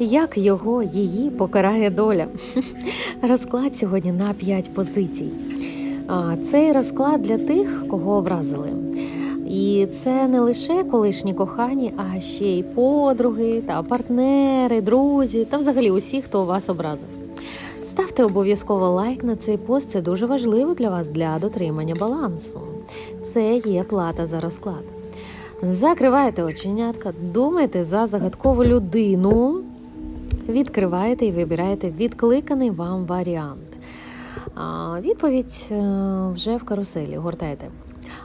Як його, її покарає доля? Розклад сьогодні на 5 позицій. Цей розклад для тих, кого образили. І це не лише колишні кохані, а ще й подруги та партнери, друзі та взагалі усі, хто вас образив. Ставте обов'язково лайк на цей пост. Це дуже важливо для вас для дотримання балансу. Це є плата за розклад. Закривайте оченятка, думайте за загадкову людину, відкриваєте і вибираєте відкликаний вам варіант. Відповідь е, вже в каруселі. Гортайте.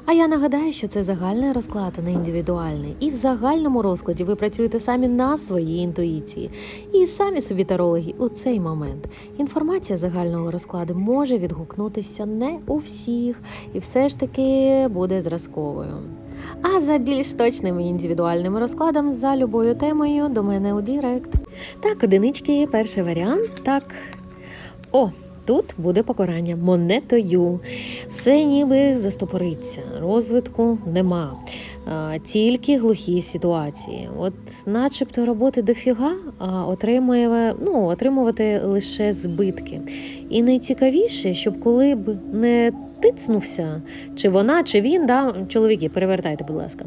А я нагадаю, що це загальний розклад, а не індивідуальний. І в загальному розкладі ви працюєте самі на своїй інтуїції і самі собі тарологи у цей момент. Інформація загального розкладу може відгукнутися не у всіх, і все ж таки буде зразковою. А за більш точним і індивідуальним розкладом за любою темою до мене у Дірект. Так, одинички, перший варіант. Так. О, тут буде покарання монетою. Все ніби застопориться, розвитку нема. Тільки глухі ситуації. От, начебто, роботи дофіга, а отримує, ну, отримувати лише збитки. І найцікавіше, щоб коли б не тицнувся, чи вона, чи він, да, чоловіки, перевертайте, будь ласка,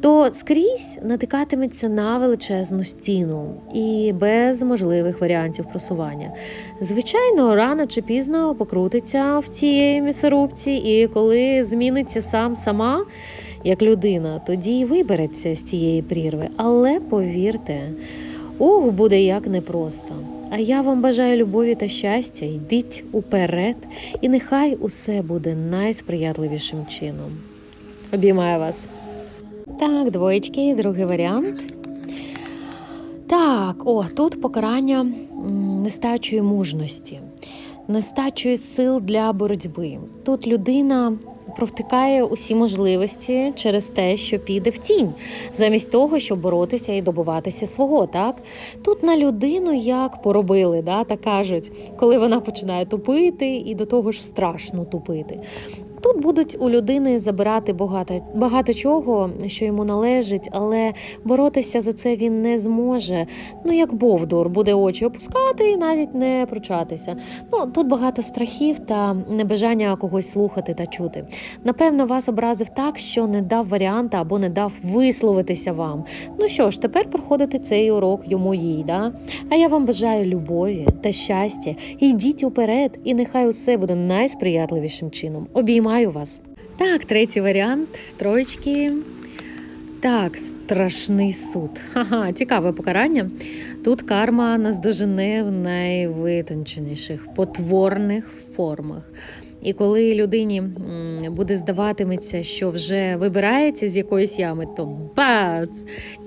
то скрізь натикатиметься на величезну стіну і без можливих варіантів просування. Звичайно, рано чи пізно покрутиться в цій місорубці, і коли зміниться сам сама як людина, тоді й вибереться з цієї прірви. Але повірте, ох, буде як непросто. А я вам бажаю любові та щастя, йдіть уперед, і нехай усе буде найсприятливішим чином. Обіймаю вас. Так, двоєчки, другий варіант. Так, о, тут покарання нестачої мужності, нестачої сил для боротьби. Тут людина провтикає усі можливості через те, що піде в тінь, замість того, щоб боротися і добуватися свого. Так тут на людину як поробили, да, так кажуть, коли вона починає тупити, і до того ж страшно тупити. Тут будуть у людини забирати багато, багато чого, що йому належить, але боротися за це він не зможе. Ну, як Бовдур, буде очі опускати і навіть не пручатися. Ну, тут багато страхів та небажання когось слухати та чути. Напевно, вас образив так, що не дав варіанта або не дав висловитися вам. Ну що ж, тепер проходите цей урок йому їй. Да? А я вам бажаю любові та щастя. Йдіть уперед, і нехай усе буде найсприятливішим чином. Обіймаю вас. Так, третій варіант троєчки. Так, страшний суд. Ха-ха, цікаве покарання. Тут карма наздожене в найвитонченіших, потворних формах. І коли людині буде здаватиметься, що вже вибирається з якоїсь ями, то бац!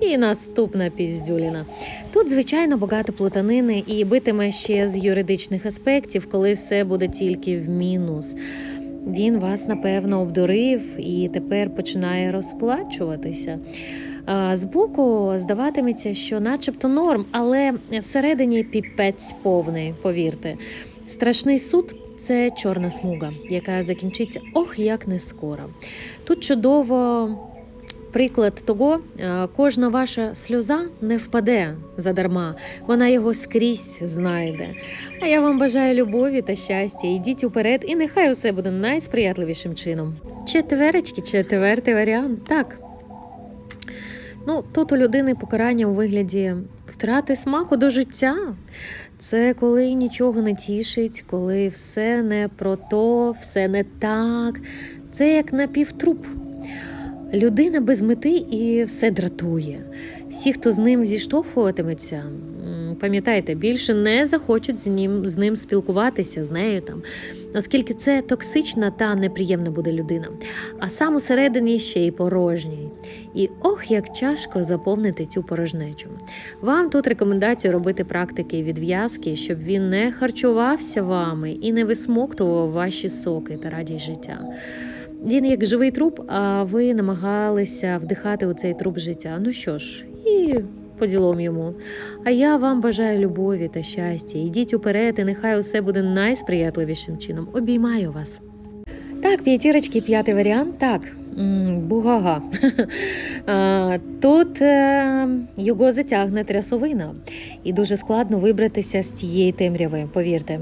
І наступна піздюліна. Тут, звичайно, багато плутанини і битиме ще з юридичних аспектів, коли все буде тільки в мінус. Він вас напевно обдурив і тепер починає розплачуватися. Збоку здаватиметься, що начебто норм, але всередині піпець повний, повірте. Страшний суд це чорна смуга, яка закінчиться ох як не скоро. Тут чудово приклад того, е, кожна ваша сльоза не впаде задарма, вона його скрізь знайде. А я вам бажаю любові та щастя. Йдіть уперед, і нехай усе буде найсприятливішим чином. Четверочки, четвертий варіант. Так. Ну, тут у людини покарання у вигляді втрати смаку до життя. Це коли нічого не тішить, коли все не про то, все не так. Це як напівтруп. Людина без мети і все дратує. Всі, хто з ним зіштовхуватиметься, пам'ятайте, більше не захочуть з ним, з ним спілкуватися, з нею там, оскільки це токсична та неприємна буде людина. А сам усередині ще й порожній. І ох, як тяжко заповнити цю порожнечу. Вам тут рекомендація робити практики відв'язки, щоб він не харчувався вами і не висмоктував ваші соки та радість життя. Він як живий труп, а ви намагалися вдихати у цей труп життя. Ну що ж, і по ділом йому. А я вам бажаю любові та щастя. Йдіть уперед, і нехай усе буде найсприятливішим чином. Обіймаю вас. Так, п'ятірочки, п'ятий варіант. Так, бугага. Тут е, його затягне трясовина, і дуже складно вибратися з цієї темряви, повірте.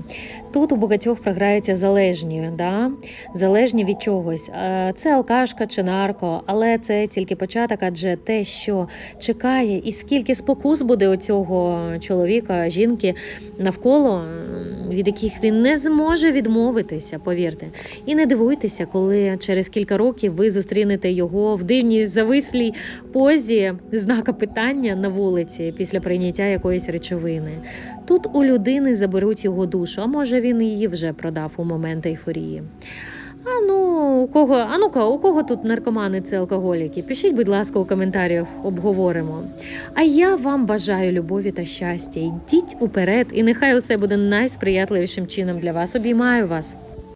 Тут у багатьох програються залежні, да? залежні від чогось. Це алкашка чи нарко, але це тільки початок, адже те, що чекає, і скільки спокус буде у цього чоловіка, жінки навколо, від яких він не зможе відмовитися, повірте. І не дивуйтеся, коли через кілька років ви зустрінете його в дивній завислій позі знака питання на вулиці після прийняття якоїсь речовини. Тут у людини заберуть його душу, а може він її вже продав у момент ейфорії. А ну, у кого, а ну-ка, у кого тут наркомани це алкоголіки? Пишіть, будь ласка, у коментарях обговоримо. А я вам бажаю любові та щастя. Йдіть уперед, і нехай усе буде найсприятливішим чином для вас. Обіймаю вас.